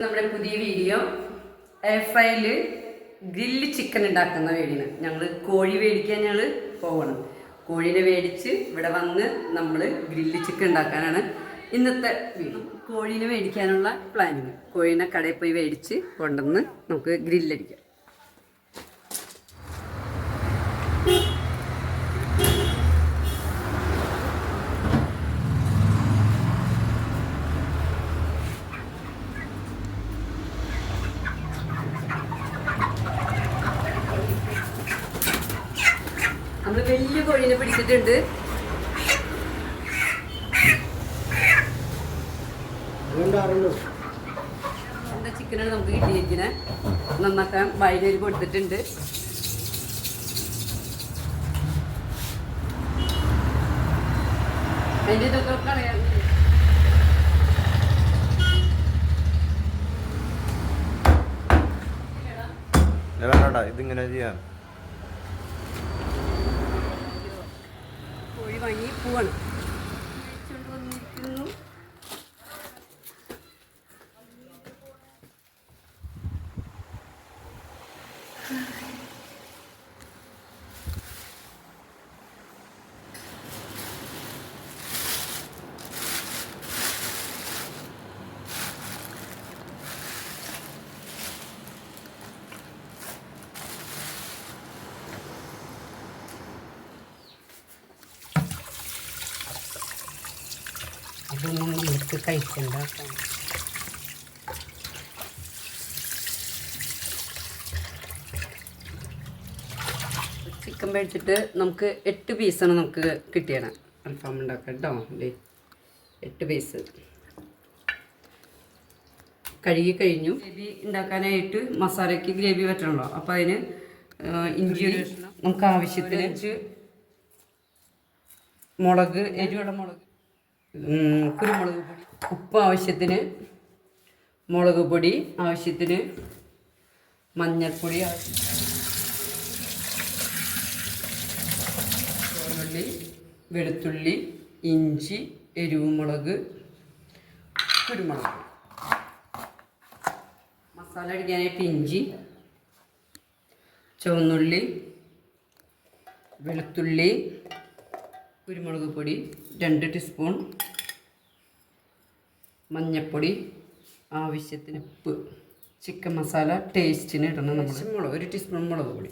നമ്മുടെ പുതിയ video. Air ഫ്രൈയിൽ ഗ്രില്ല് ചിക്കൻ ഉണ്ടാക്കുന്ന വീടിന്. ഞങ്ങൾ കോഴി മേടിക്കാൻ ഞങ്ങൾ പോകണം കോഴീനെ മേടിച്ച് ഇവിടെ വന്ന് നമ്മൾ ഗ്രില്ല് ചിക്കൻ ഉണ്ടാക്കാനാണ് ഇന്നത്തെ വീട്. കോഴീനെ മേടിക്കാനുള്ള പ്ലാനിങ് കോഴീനെ കടയിൽ പോയി മേടിച്ച് കൊണ്ടുവന്ന് നമുക്ക് ഗ്രില്ലടിക്കാം നമ്മൾ വലിയ കോഴീനെ പിടിച്ചിട്ടുണ്ട്. എന്താ ചിക്കനാണ് നമുക്ക് കിട്ടിയിരിക്കുന്നത് നന്നാക്കാൻ വയലൂർ കൊടുത്തിട്ടുണ്ട്. അതിന്റെ ഇതൊക്കെ കളയാൻ ഇതിങ്ങനെ ചെയ്യാം. പോവാണ് അതൊന്നും നമുക്ക് കഴിക്കണ്ട ചിക്കൻ മേടിച്ചിട്ട് നമുക്ക് എട്ട് പീസാണ് നമുക്ക് കിട്ടിയത്. അൽഫാം ഉണ്ടാക്കാം കേട്ടോ. അല്ലേ എട്ട് പീസ് കഴുകി കഴിഞ്ഞു. ഗ്രേവി ഉണ്ടാക്കാനായിട്ട് മസാലയ്ക്ക് ഗ്രേവി പറ്റണല്ലോ. അപ്പോൾ അതിന് ഇഞ്ചി നമുക്ക് ആവശ്യത്തിന് മുളക് എരിവുള്ള മുളക്. കുരുമുളക് പൊടി. ഉപ്പ് ആവശ്യത്തിന് മുളക് പൊടി ആവശ്യത്തിന് മഞ്ഞൾപ്പൊടി ആവശ്യത്തിന്. വെളുത്തുള്ളി ഇഞ്ചി എരിവുമുളക് കുരുമുളക്. മസാല അടിക്കാനായിട്ട് ഇഞ്ചി ചുവന്നുള്ളി വെളുത്തുള്ളി കുരുമുളക് പൊടി രണ്ട് ടീസ്പൂൺ മഞ്ഞൾപ്പൊടി ആവശ്യത്തിന് ഉപ്പ് ചിക്കൻ മസാല ടേസ്റ്റിന് ഇടണം നമ്മൾ മുളക് ഒരു ടീസ്പൂൺ മുളക് പൊടി.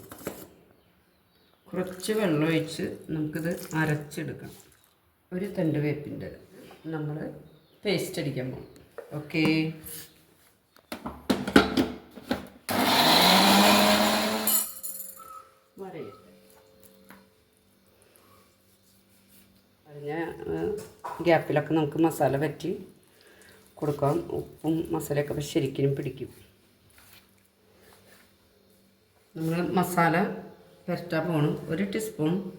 കുറച്ച് വെള്ളം ഒഴിച്ച് നമുക്കിത് അരച്ചെടുക്കാം ഒരു തണ്ട് വേപ്പിന്റെ നമ്മൾ പേസ്റ്റ് അടിക്കാൻ പോകും ഓക്കേ. വരയിട്ട്. അതിന് ഗ്യാപ്പിലൊക്കെ നമുക്ക് മസാല പറ്റി കൊടുക്കാം. ഉപ്പും മസാലയൊക്കെ ശരിക്കും പിടിക്കും. നമ്മൾ മസാല പുരട്ടാൻ പോകണം ഒരു ടീസ്പൂൺ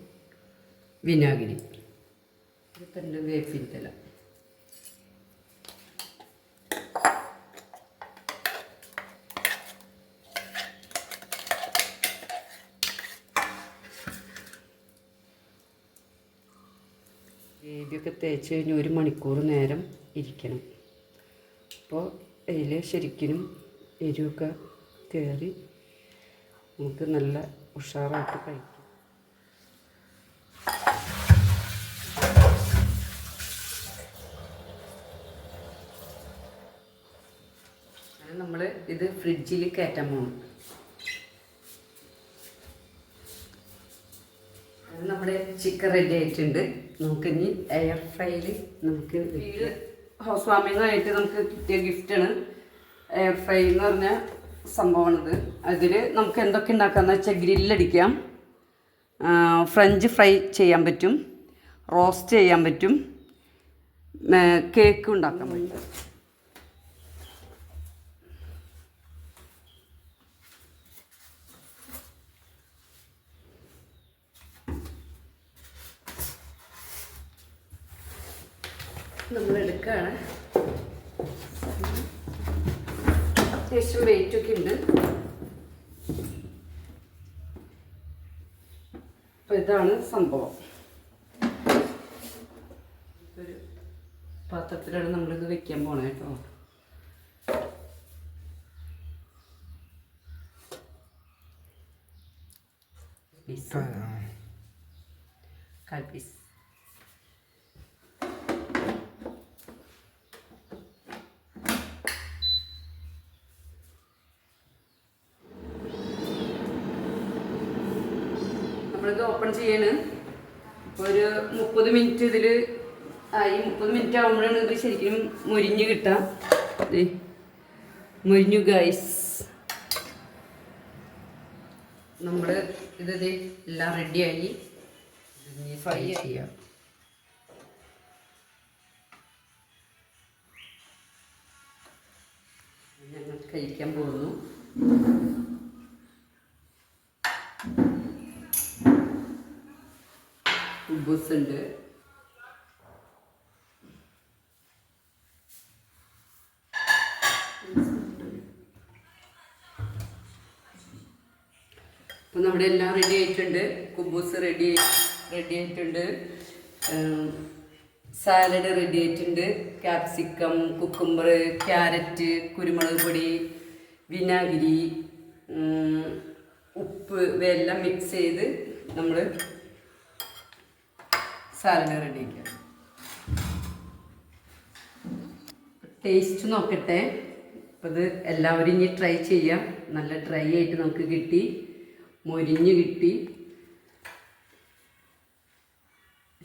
വിനാഗിരി. ഒരു തണ്ട് വേപ്പിന്റെ ഇല. ഗ്രേവിയൊക്കെ തേച്ച് കഴിഞ്ഞ് ഒരു മണിക്കൂർ നേരം ഇരിക്കണം. അപ്പോൾ അതിൽ ശരിക്കും എരിവൊക്കെ കയറി നമുക്ക് നല്ല ഉഷാറായിട്ട് കഴിക്കാം. നമ്മൾ ഇത് ഫ്രിഡ്ജിൽ കയറ്റാൻ പോകണം നമ്മുടെ ചിക്കൻ റെഡി ആയിട്ടുണ്ട്. നമുക്കിനി എയർ ഫ്രൈയിൽ നമുക്ക് ഹൗസ് വാമിങ്ങായിട്ട് നമുക്ക് കിട്ടിയ ഗിഫ്റ്റാണ് എയർ ഫ്രൈ എന്ന് പറഞ്ഞ സംഭവമാണിത്. അതിൽ നമുക്ക് എന്തൊക്കെ ഉണ്ടാക്കാമെന്ന് വെച്ചാൽ ഗ്രില്ലടിക്കാം ഫ്രഞ്ച് ഫ്രൈ ചെയ്യാൻ പറ്റും. റോസ്റ്റ് ചെയ്യാൻ പറ്റും. കേക്ക് ഉണ്ടാക്കാൻ പറ്റും. നമ്മൾ എടുക്കുകയാണ്. അത്യാവശ്യം വെയിറ്റൊക്കെ ഉണ്ട്. അപ്പൊ ഇതാണ് സംഭവം. ഒരു പാത്രത്തിലാണ് നമ്മളിത് വെക്കാൻ പോണേ കേട്ടോ. കാൽ നമ്മളിത് ഓപ്പൺ ചെയ്യാണ്. അപ്പോൾ ഒരു മുപ്പത് മിനിറ്റ് ഇതിൽ ആയി. മുപ്പത് മിനിറ്റ് ആകുമ്പോഴാണ് ഇത് ശരിക്കും മുരിഞ്ഞ് കിട്ടാം മുരിഞ്ഞു ഗൈസ് നമ്മൾ ഇത് എല്ലാം റെഡിയായി ഫ്രൈ ചെയ്യാം. ഞങ്ങൾ കഴിക്കാൻ പോകുന്നു. അപ്പോൾ നമ്മുടെ എല്ലാം റെഡി ആയിട്ടുണ്ട്. കുബൂസ് റെഡി റെഡി ആയിട്ടുണ്ട്. സാലഡ് റെഡി ആയിട്ടുണ്ട്. ക്യാപ്സിക്കം കുക്കുംബർ ക്യാരറ്റ് കുരുമുളക് പൊടി വിനാഗിരി ഉപ്പ് ഇവയെല്ലാം മിക്സ് ചെയ്ത് നമ്മൾ സാലഡ് റെഡി ആക്കാം ടേസ്റ്റ് നോക്കട്ടെ. അപ്പോൾ ഇത് എല്ലാവരും ഇനി ട്രൈ ചെയ്യാം. നല്ല ഡ്രൈ ആയിട്ട് നമുക്ക് കിട്ടി. മൊരിഞ്ഞ് കിട്ടി.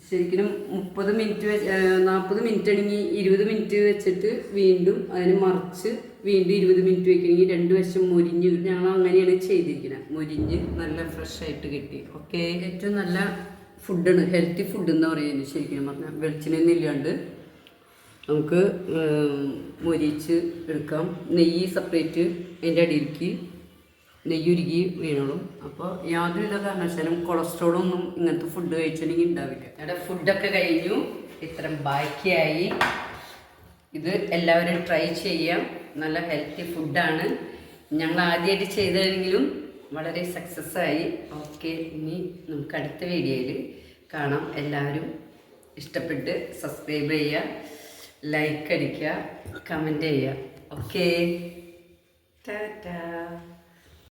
ശരിക്കും മുപ്പത് മിനിറ്റ് വെച്ച് നാൽപ്പത് മിനിറ്റ് ആണെങ്കിൽ ഇരുപത് മിനിറ്റ് വെച്ചിട്ട് വീണ്ടും അതിന് മറിച്ച് വീണ്ടും ഇരുപത് മിനിറ്റ് വെക്കണമെങ്കിൽ രണ്ട് വശം മൊരിഞ്ഞ് ഞങ്ങൾ അങ്ങനെയാണ് ചെയ്തിരിക്കുന്നത് മൊരിഞ്ഞ് നല്ല ഫ്രഷ് ആയിട്ട് കിട്ടി. ഓക്കെ ഏറ്റവും നല്ല ഫുഡാണ് ഹെൽത്തി ഫുഡ് എന്ന് പറയുന്നത് ശരിക്കും പറഞ്ഞാൽ. വെളിച്ചെണ്ണ ഇല്ലാണ്ട് നമുക്ക് മൊരിച്ച് എടുക്കാം. നെയ്യ് സെപ്പറേറ്റ് അതിന്റെ അടിയിലേക്ക് നെയ്യ് ഉരുകി വീണോളും അപ്പോൾ യാതൊരുവിധ കാരണവശാലും കൊളസ്ട്രോളൊന്നും ഇങ്ങനത്തെ ഫുഡ് കഴിച്ചിട്ടുണ്ടെങ്കിൽ ഉണ്ടാവില്ല ഞങ്ങളുടെ ഫുഡൊക്കെ കഴിഞ്ഞു. ഇത്രയും ബാക്കിയായി. ഇത് എല്ലാവരും ട്രൈ ചെയ്യാം. നല്ല ഹെൽത്തി ഫുഡാണ് ഞങ്ങൾ ആദ്യമായിട്ട് ചെയ്തതെങ്കിലും വളരെ സക്സസ് ആയി. ഓക്കെ ഇനി നമുക്ക് അടുത്ത വീഡിയോയിൽ കാണാം. എല്ലാവരും ഇഷ്ടപ്പെട്ട് സബ്സ്ക്രൈബ് ചെയ്യുക ലൈക്ക് അടിക്കുക കമന്റ് ചെയ്യുക ഓക്കെ. ടാറ്റാ.